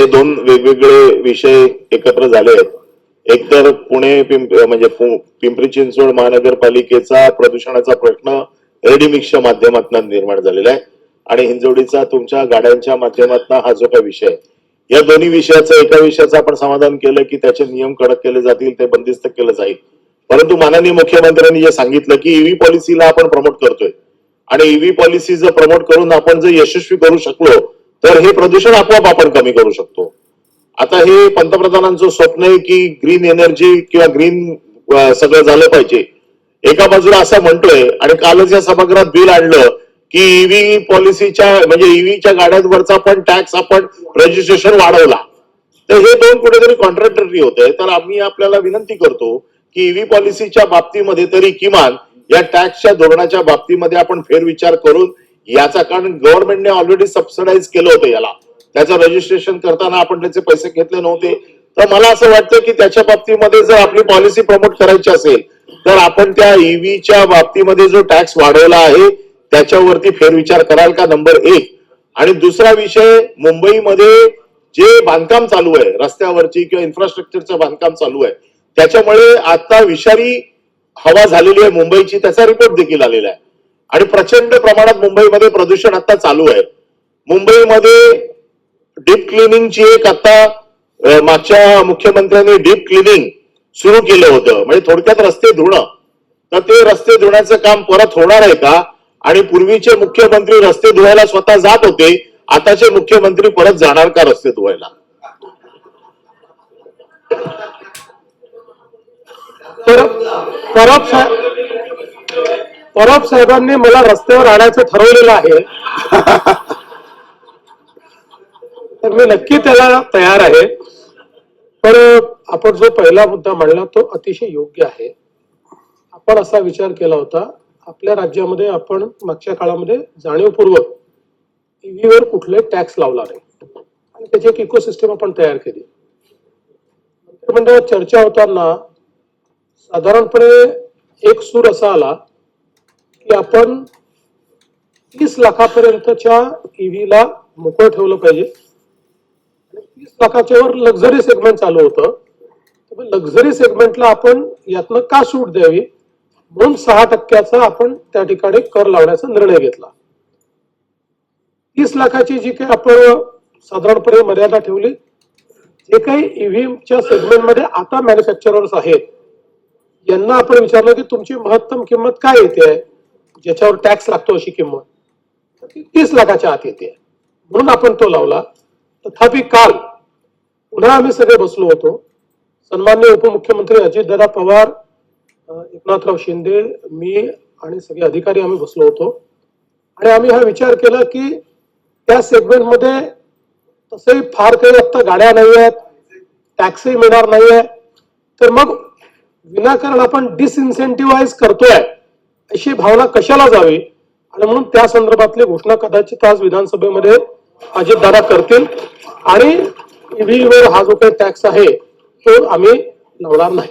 हे दोन वेगवेगळे विषय एकत्र झाले आहेत. एक तर पुणे म्हणजे पिंपरी चिंचवड महानगरपालिकेचा प्रदूषणाचा प्रश्न रेडिमिक्सच्या माध्यमातून निर्माण झालेला आहे. आणि हिंजवडीचा तुमच्या गाड्यांच्या माध्यमातून हा जो काही विषय आहे या दोन्ही विषयाचं एका विषयाचं आपण समाधान केलं की त्याचे नियम कडक केले जातील ते बंदिस्त केलं जाईल. परंतु माननीय मुख्यमंत्र्यांनी जे सांगितलं की ईव्ही पॉलिसीला आपण प्रमोट करतोय. आणि ईव्ही पॉलिसी जर प्रमोट करून आपण जर यशस्वी करू शकलो तर हे प्रदूषण आपोआप आपण कमी करू शकतो. आता हे पंतप्रधानांचं स्वप्न आहे की ग्रीन एनर्जी किंवा ग्रीन सगळं झालं पाहिजे. एका बाजूला असं म्हणतोय आणि कालच या सभागृहात बिल आणलं की ईव्ही पॉलिसीच्या म्हणजे ईव्हीच्या गाड्यांवरचा पण टॅक्स आपण रजिस्ट्रेशन वाढवला. तर हे दोन कुठेतरी कॉन्ट्रॅक्टरी होते तर आम्ही आपल्याला विनंती करतो की ईव्ही पॉलिसीच्या बाबतीमध्ये तरी किमान या टॅक्सच्या धोरणाच्या बाबतीमध्ये आपण फेरविचार करून याचा कारण गव्हर्नमेंटने ऑलरेडी सबसिडाईज केलं होतं याला. त्याचं रजिस्ट्रेशन करताना आपण त्याचे पैसे घेतले नव्हते. तर मला असं वाटतं की त्याच्या बाबतीमध्ये जर आपली पॉलिसी प्रमोट करायची असेल तर आपण त्या ईव्हीच्या बाबतीमध्ये जो टॅक्स वाढवला आहे त्याच्यावरती फेरविचार कराल का? नंबर एक. आणि दुसरा विषय मुंबईमध्ये जे बांधकाम चालू आहे रस्त्यावरची किंवा इन्फ्रास्ट्रक्चरचं बांधकाम चालू आहे त्याच्यामुळे आता विषारी हवा झालेली आहे मुंबईची त्याचा रिपोर्ट देखील आलेला आहे. आणि प्रचंड प्रमाणात मुंबईमध्ये प्रदूषण आता चालू आहे. मुंबईमध्ये डीप क्लिनिंगची एक आता मागच्या मुख्यमंत्र्यांनी डीप क्लिनिंग सुरू केलं होतं. म्हणजे थोडक्यात रस्ते धुणं. तर ते रस्ते धुण्याचं काम परत होणार आहे का? आणि पूर्वीचे मुख्यमंत्री रस्ते धुवायला स्वतः जात होते आताचे मुख्यमंत्री परत जाणार का रस्ते धुवायला? परब परब साहेब परब साहेबांनी मला रस्त्यावर आणायचं ठरवलेलं आहे. तर मी नक्की त्याला तयार आहे. पण आपण जो पहिला मुद्दा मांडला तो अतिशय योग्य आहे. आपण असा विचार केला होता आपल्या राज्यामध्ये आपण मागच्या काळामध्ये जाणीवपूर्वक ईव्हीवर कुठले टॅक्स लावला नाही. आणि त्याची एक इकोसिस्टम आपण तयार केली. मंत्रिमंडळात चर्चा होताना साधारणपणे एक सूर असा आला की आपण तीस लाखापर्यंतच्या ईव्हीला मोकळं ठेवलं पाहिजे. तीस लाखाच्या वर लक्झरी सेगमेंट चालू होतं. लक्झरी सेगमेंटला आपण यातनं का सूट द्यावी? म्हणून सहा टक्क्याचा आपण त्या ठिकाणी कर लावण्याचा निर्णय घेतला. तीस लाखाची जी काही आपण साधारणपणे मर्यादा ठेवली जे काही ईव्हीएमच्या सेगमेंटमध्ये आता मॅन्युफॅक्चरर्स आहेत यांना आपण विचारलं की तुमची महत्तम किंमत काय येते? ज्याच्यावर टॅक्स लागतो अशी किंमत. तीस लाखाच्या आत येते. म्हणून आपण तो लावला. तथापि काल पुन्हा आम्ही सगळे बसलो होतो. सन्मान्य उपमुख्यमंत्री अजितदादा पवार एकनाथराव शिंदे मी आणि सगळे अधिकारी आम्ही बसलो होतो. आणि आम्ही हा विचार केला की त्या सेगमेंटमध्ये तसंही फार काही आत्ता गाड्या नाही आहेत टॅक्सही मिळणार नाही आहे तर मग विनाकारण आपण डिसइन्सेंटिव्हाइज करतोय. अशी भावना कशाला जावी? आणि म्हणून त्या संदर्भातली घोषणा कदाचित आज विधानसभेमध्ये अजितदादा करतील. आणि ईव्हीवर हा जो काही टॅक्स आहे तो आम्ही लावणार नाही.